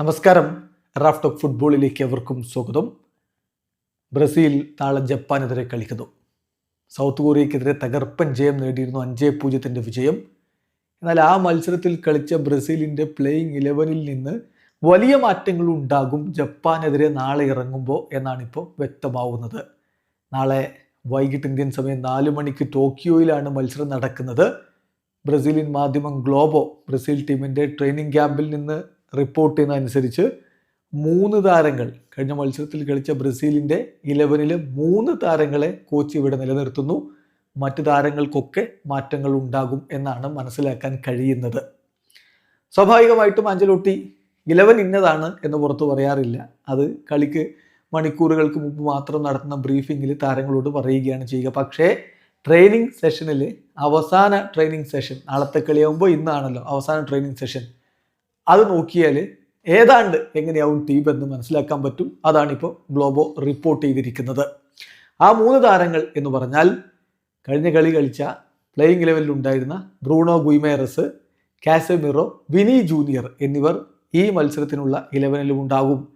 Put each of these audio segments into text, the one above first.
നമസ്കാരം. Raf talk ഫുട്ബോളിലേക്ക് എവർക്കും സ്വാഗതം. ബ്രസീൽ നാളെ ജപ്പാനെതിരെ കളിക്കുന്നു. സൗത്ത് കൊറിയക്കെതിരെ തകർപ്പൻ ജയം നേടിയിരുന്നു അഞ്ചേ പൂജ്യത്തിന്റെ വിജയം. എന്നാൽ ആ മത്സരത്തിൽ കളിച്ച ബ്രസീലിന്റെ പ്ലേയിങ് ഇലവനിൽ നിന്ന് വലിയ മാറ്റങ്ങൾ ഉണ്ടാകും ജപ്പാനെതിരെ നാളെ ഇറങ്ങുമ്പോൾ എന്നാണിപ്പോൾ വ്യക്തമാവുന്നത്. നാളെ വൈകിട്ട് ഇന്ത്യൻ സമയം നാല് മണിക്ക് ടോക്കിയോയിലാണ് മത്സരം നടക്കുന്നത്. ബ്രസീലിയൻ മാധ്യമം ഗ്ലോബോ ബ്രസീൽ ടീമിന്റെ ട്രെയിനിങ് ക്യാമ്പിൽ നിന്ന് റിപ്പോർട്ട് മൂന്ന് താരങ്ങൾ കഴിഞ്ഞ മത്സരത്തിൽ കളിച്ച ബ്രസീലിന്റെ ഇലവനിൽ മൂന്ന് താരങ്ങളെ കോച്ച് ഇവിടെ നിലനിർത്തുന്നു. മറ്റ് താരങ്ങൾക്കൊക്കെ മാറ്റങ്ങൾ ഉണ്ടാകും എന്നാണ് മനസ്സിലാക്കാൻ കഴിയുന്നത്. സ്വാഭാവികമായിട്ടും അഞ്ചലോട്ടി ഇലവൻ ഇന്നതാണ് എന്ന് പുറത്തു പറയാറില്ല. അത് കളിക്ക് മണിക്കൂറുകൾക്ക് മുമ്പ് മാത്രം നടത്തുന്ന ബ്രീഫിങ്ങിൽ താരങ്ങളോട് പറയുകയാണ് ചെയ്യുക. പക്ഷേ ട്രെയിനിങ് സെഷനിൽ അവസാന ട്രെയിനിങ് സെഷൻ നാളത്തെ കളിയാകുമ്പോൾ ഇന്നാണല്ലോ അവസാന ട്രെയിനിങ് സെഷൻ അത് നോക്കിയാൽ ഏതാണ്ട് എങ്ങനെയാവും ടീം എന്ന് മനസ്സിലാക്കാൻ പറ്റും. അതാണിപ്പോൾ ഗ്ലോബോ റിപ്പോർട്ട് ചെയ്തിരിക്കുന്നത്. ആ മൂന്ന് താരങ്ങൾ എന്ന് പറഞ്ഞാൽ കഴിഞ്ഞ കളി കളിച്ച പ്ലേയിങ് ലെവലിൽ ഉണ്ടായിരുന്ന Bruno Guimarães Casemiro Vini Junior എന്നിവർ ഈ മത്സരത്തിനുള്ള ഇലവനിലും ഉണ്ടാകും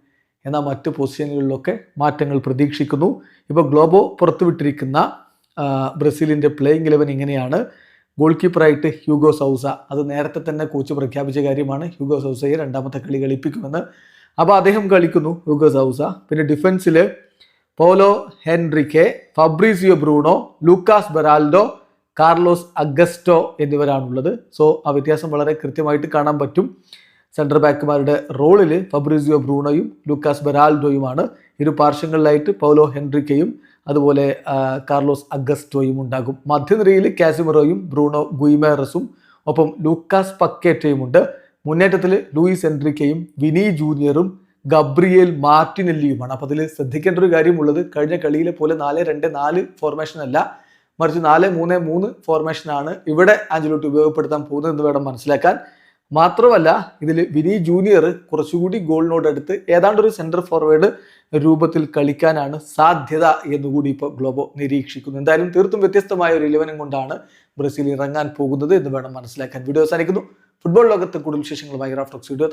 എന്നാൽ മറ്റ് പൊസിഷനുകളിലൊക്കെ മാറ്റങ്ങൾ പ്രതീക്ഷിക്കുന്നു. ഇപ്പോൾ ഗ്ലോബോ പുറത്തുവിട്ടിരിക്കുന്ന ബ്രസീലിന്റെ പ്ലേയിങ് ഇലവൻ ഇങ്ങനെയാണ് ഗോൾ കീപ്പറായിട്ട് ഹ്യൂഗോ സൗസ. അത് നേരത്തെ തന്നെ കോച്ച് പ്രഖ്യാപിച്ച കാര്യമാണ്. ഹ്യൂഗോ സൗസയെ രണ്ടാമത്തെ കളി കളിപ്പിക്കുമെന്ന്. അപ്പോൾ അദ്ദേഹം കളിക്കുന്നു ഹ്യൂഗോ സൗസ. പിന്നെ ഡിഫൻസിൽ Paulo Henrique Fabricio Bruno Lucas Beraldo Carlos Augusto എന്നിവരാണുള്ളത്. So ആ വ്യത്യാസം വളരെ കൃത്യമായിട്ട് കാണാൻ പറ്റും. സെൻട്രൽ ബാക്കുമാരുടെ റോളിൽ ഫബ്രീസിയോ ബ്രൂണോയും ലൂക്കാസ് ബെറാൽഡോയുമാണ്. ഇരു പാർശ്വങ്ങളിലായിട്ട് പൗലോ ഹെൻറിക്കയും അതുപോലെ കാർലോസ് അഗസ്റ്റോയും ഉണ്ടാകും. മധ്യനിരയിൽ കാസിമറോയും ബ്രൂണോ ഗുയിമേറസും ഒപ്പം ലൂക്കാസ് പക്കേറ്റയും ഉണ്ട് മുന്നേറ്റത്തിൽ ലൂയിസ് എൻട്രിക്കയും വിനി ജൂനിയറും ഗബ്രിയേൽ മാർട്ടിനെല്ലിയുമാണ്. അപ്പോൾ അതിൽ ശ്രദ്ധിക്കേണ്ട ഒരു കാര്യമുള്ളത് കഴിഞ്ഞ കളിയിലെ പോലെ നാല് രണ്ട് നാല് ഫോർമേഷൻ അല്ല മറിച്ച് നാല് മൂന്ന് മൂന്ന് ഫോർമേഷനാണ് ഇവിടെ ആഞ്ചലോട്ടി ഉപയോഗപ്പെടുത്താൻ പോകുന്നത് എന്ന് വേണം മനസ്സിലാക്കാൻ. മാത്രമല്ല ഇതിൽ വിനി ജൂനിയർ കുറച്ചുകൂടി ഗോളിനോടടുത്ത് ഏതാണ്ട് ഒരു സെന്റർ ഫോർവേഡ് രൂപത്തിൽ കളിക്കാനാണ് സാധ്യത എന്നുകൂടി ഇപ്പോൾ ഗ്ലോബോ നിരീക്ഷിക്കുന്നു. എന്തായാലും തീർത്തും വ്യത്യസ്തമായ ഒരു ഇലവനം കൊണ്ടാണ് ബ്രസീൽ ഇറങ്ങാൻ പോകുന്നത് എന്ന് വേണം മനസ്സിലാക്കാൻ. വീഡിയോ അവസാനിക്കുന്നു. ഫുട്ബോൾ ലോകത്തെ കൂടുതൽ വിശേഷങ്ങളുമായി റാഫ്റ്റോക്സ് വീഡിയോ